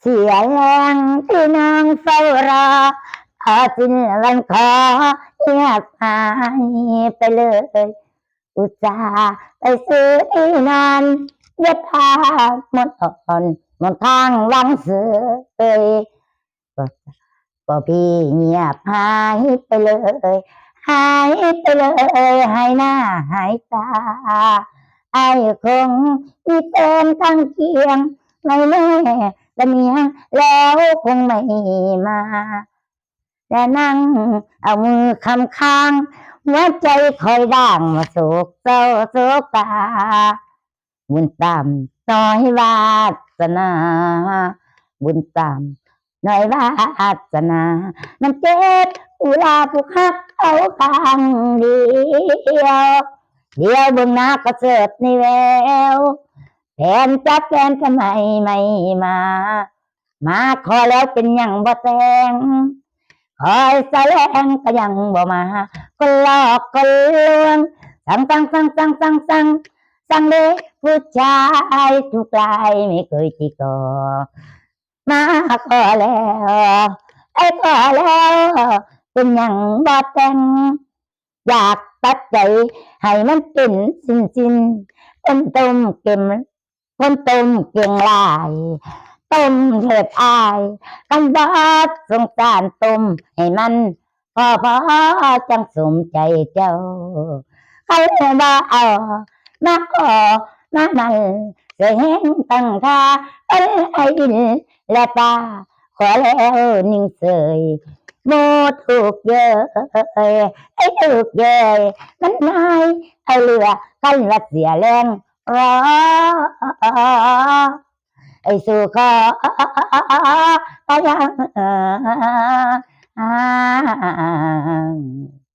เสียแรงที่นางเฝ้ารอขอาจินวันขอเงียบหายไปเลย อุตส่าห์ไปซื้อที่นอนเย็บผ้ามนอ่อนหมนข้างวังเสือเอยก็ก็พี่เงียบหายไปเลย หายไปเลยหายหน้าหายตาไอ้คงมีเป็นข้างเคียงไม่แน่ จะเมียงแล้วคงไม่มาแต่นั่งเอามือคำค้างหัวใจคอยด่างมาโศกเศร้าโศกตาบุญตามน้อยวาสนา บุญตามน้อยวาสนาน้ำเจ็บอุลาผูกหักเอาข้างเดียวเดียวบงหน้าก็เสิร์ฟในแวว แฟนจับแฟนทำไมไม่มา มาขอแล้วเป็นยังบ่แต่งคอยแสลงก็ยังบ่มาก็หลอกก็ลวงสั่งสั่งสั่งสั่งสั่งสั่งสั่งเด็กผู้ชายทุกรายไม่เคยที่ก่อมาขอแล้วไอ้ขอแล้วเป็นยังบ่แต่งอยากตัดใจให้มันเป็นสินสินต้มต้มเก็ม ต้มต้มเก่งลายต้มเถิดอายกันบาดสงสารต้มให้มันพอพอจังสมใจเจ้าใครบ่เอามาขอมามันเสียแห้งตั้งท่าเป็นไอ้ดินและตาขอแล้วนิ่งเสยโมถูกเยอะไอ้ถูกเยอะมันนายไอ้เรือกันละเสียแรง รอไอ้สุขอก็ยัง